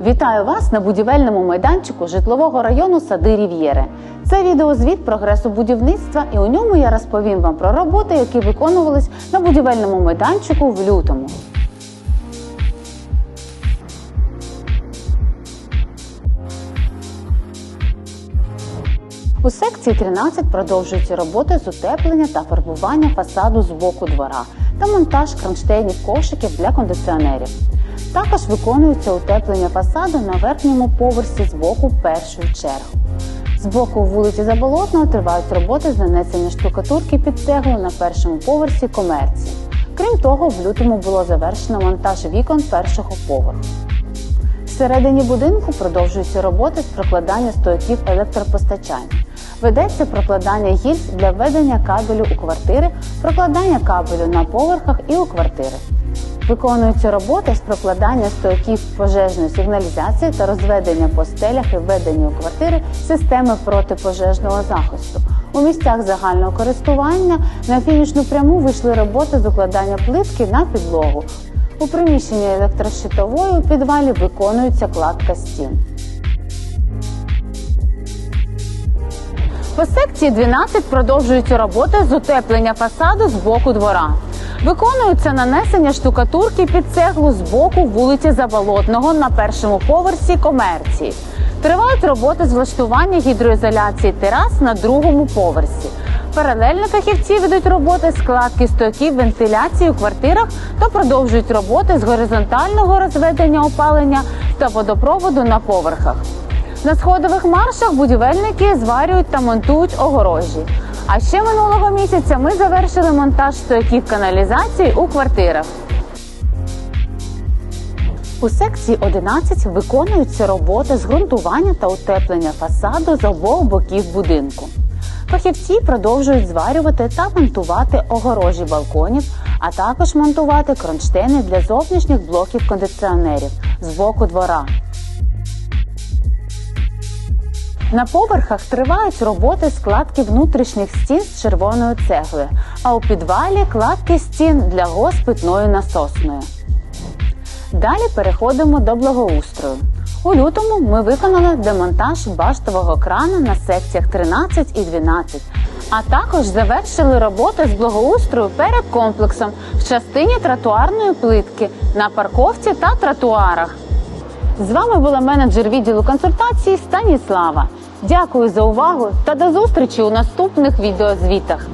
Вітаю вас на будівельному майданчику житлового району Сади Рів'єри. Це відеозвіт прогресу будівництва, і у ньому я розповім вам про роботи, які виконувались на будівельному майданчику в лютому. У секції 13 продовжуються роботи з утеплення та фарбування фасаду з боку двора та монтаж кронштейнів кошиків для кондиціонерів. Також виконується утеплення фасаду на верхньому поверсі з боку першої черги. З боку вулиці Заболотного тривають роботи з нанесення штукатурки під цеглу на першому поверсі комерції. Крім того, в лютому було завершено монтаж вікон першого поверху. Всередині будинку продовжуються роботи з прокладання стояків електропостачання. Ведеться прокладання гільз для введення кабелю у квартири, прокладання кабелю на поверхах і у квартири. Виконуються роботи з прокладання стояків пожежної сигналізації та розведення по стелях і введення у квартири системи протипожежного захисту. У місцях загального користування на фінішну пряму вийшли роботи з укладання плитки на підлогу. У приміщенні електрощитової у підвалі виконується кладка стін. По секції 12 продовжуються роботи з утеплення фасаду з боку двора. Виконується нанесення штукатурки під цеглу з боку вулиці Заболотного на першому поверсі комерції. Тривають роботи з влаштування гідроізоляції терас на другому поверсі. Паралельно фахівці ведуть роботи складки стояків вентиляції у квартирах та продовжують роботи з горизонтального розведення опалення та водопроводу на поверхах. На сходових маршах будівельники зварюють та монтують огорожі. А ще минулого місяця ми завершили монтаж стояків каналізації у квартирах. У секції 11 виконуються роботи з ґрунтування та утеплення фасаду з обох боків будинку. Фахівці продовжують зварювати та монтувати огорожі балконів, а також монтувати кронштейни для зовнішніх блоків кондиціонерів з боку двора. На поверхах тривають роботи складки внутрішніх стін з червоної цегли, а у підвалі кладки стін для гос питною насосною. Далі переходимо до благоустрою. У лютому ми виконали демонтаж баштового крана на секціях 13 і 12, а також завершили роботи з благоустрою перед комплексом в частині тротуарної плитки на парковці та тротуарах. З вами була менеджер відділу консультацій Станіслава. Дякую за увагу та до зустрічі у наступних відеозвітах.